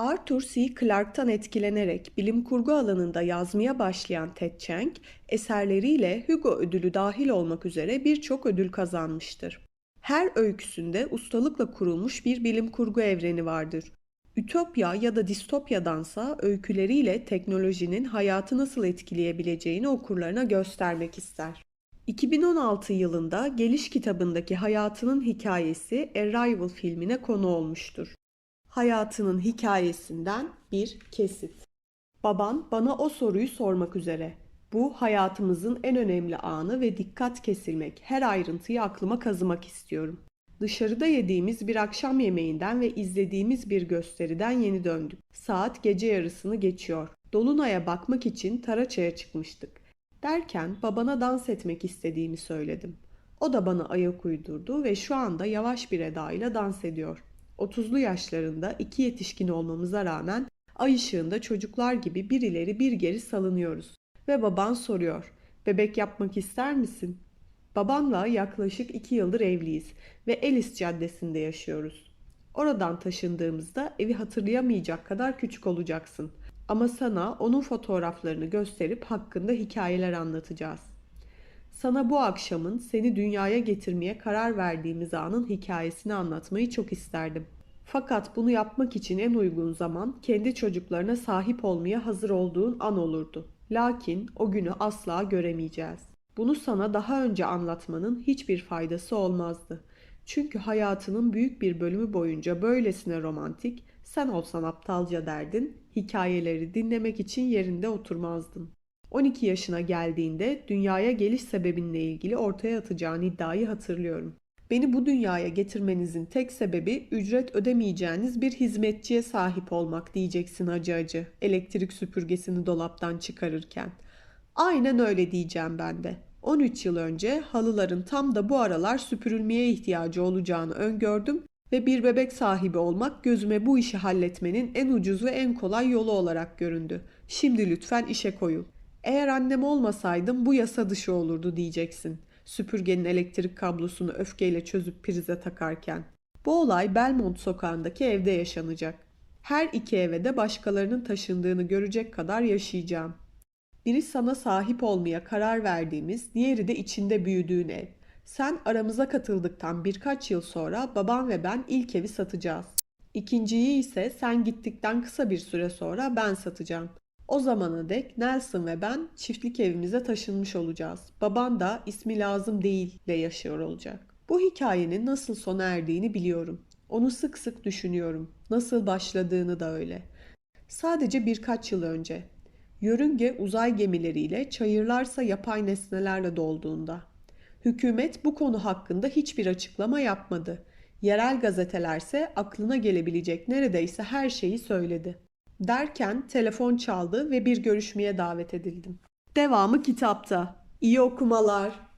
Arthur C. Clarke'tan etkilenerek bilim kurgu alanında yazmaya başlayan Ted Chiang, eserleriyle Hugo ödülü dahil olmak üzere birçok ödül kazanmıştır. Her öyküsünde ustalıkla kurulmuş bir bilim kurgu evreni vardır. Ütopya ya da distopyadansa öyküleriyle teknolojinin hayatı nasıl etkileyebileceğini okurlarına göstermek ister. 2016 yılında Geliş kitabındaki hayatının hikayesi Arrival filmine konu olmuştur. Hayatının hikayesinden bir kesit. Baban bana o soruyu sormak üzere. Bu hayatımızın en önemli anı ve dikkat kesilmek, her ayrıntıyı aklıma kazımak istiyorum. Dışarıda yediğimiz bir akşam yemeğinden ve izlediğimiz bir gösteriden yeni döndük. Saat gece yarısını geçiyor. Dolunay'a bakmak için Taraça'ya çıkmıştık. Derken babana dans etmek istediğimi söyledim. O da bana ayak uydurdu ve şu anda yavaş bir edayla dans ediyor. 30'lu yaşlarında iki yetişkin olmamıza rağmen ay ışığında çocuklar gibi bir ileri bir geri salınıyoruz. Ve baban soruyor, bebek yapmak ister misin? Babamla yaklaşık iki yıldır evliyiz ve Elis Caddesi'nde yaşıyoruz. Oradan taşındığımızda evi hatırlayamayacak kadar küçük olacaksın. Ama sana onun fotoğraflarını gösterip hakkında hikayeler anlatacağız. Sana bu akşamın seni dünyaya getirmeye karar verdiğimiz anın hikayesini anlatmayı çok isterdim. Fakat bunu yapmak için en uygun zaman kendi çocuklarına sahip olmaya hazır olduğun an olurdu. Lakin o günü asla göremeyeceğiz. Bunu sana daha önce anlatmanın hiçbir faydası olmazdı. Çünkü hayatının büyük bir bölümü boyunca böylesine romantik, sen olsan aptalca derdin, hikayeleri dinlemek için yerinde oturmazdın. 12 yaşına geldiğinde dünyaya geliş sebebinle ilgili ortaya atacağın iddiayı hatırlıyorum. Beni bu dünyaya getirmenizin tek sebebi ücret ödemeyeceğiniz bir hizmetçiye sahip olmak diyeceksin acı acı elektrik süpürgesini dolaptan çıkarırken. Aynen öyle diyeceğim ben de. 13 yıl önce halıların tam da bu aralar süpürülmeye ihtiyacı olacağını öngördüm ve bir bebek sahibi olmak gözüme bu işi halletmenin en ucuz ve en kolay yolu olarak göründü. Şimdi lütfen işe koyul. Eğer annem olmasaydım bu yasa dışı olurdu diyeceksin. Süpürgenin elektrik kablosunu öfkeyle çözüp prize takarken. Bu olay Belmont sokağındaki evde yaşanacak. Her iki eve de başkalarının taşındığını görecek kadar yaşayacağım. Biri sana sahip olmaya karar verdiğimiz, diğeri de içinde büyüdüğün ev. Sen aramıza katıldıktan birkaç yıl sonra babam ve ben ilk evi satacağız. İkinciyi ise sen gittikten kısa bir süre sonra ben satacağım. O zamana dek Nelson ve ben çiftlik evimize taşınmış olacağız. Baban da ismi lazım değil de yaşıyor olacak. Bu hikayenin nasıl sona erdiğini biliyorum. Onu sık sık düşünüyorum. Nasıl başladığını da öyle. Sadece birkaç yıl önce. Yörünge uzay gemileriyle, çayırlarsa yapay nesnelerle dolduğunda. Hükümet bu konu hakkında hiçbir açıklama yapmadı. Yerel gazetelerse aklına gelebilecek neredeyse her şeyi söyledi. Derken telefon çaldı ve bir görüşmeye davet edildim. Devamı kitapta. İyi okumalar.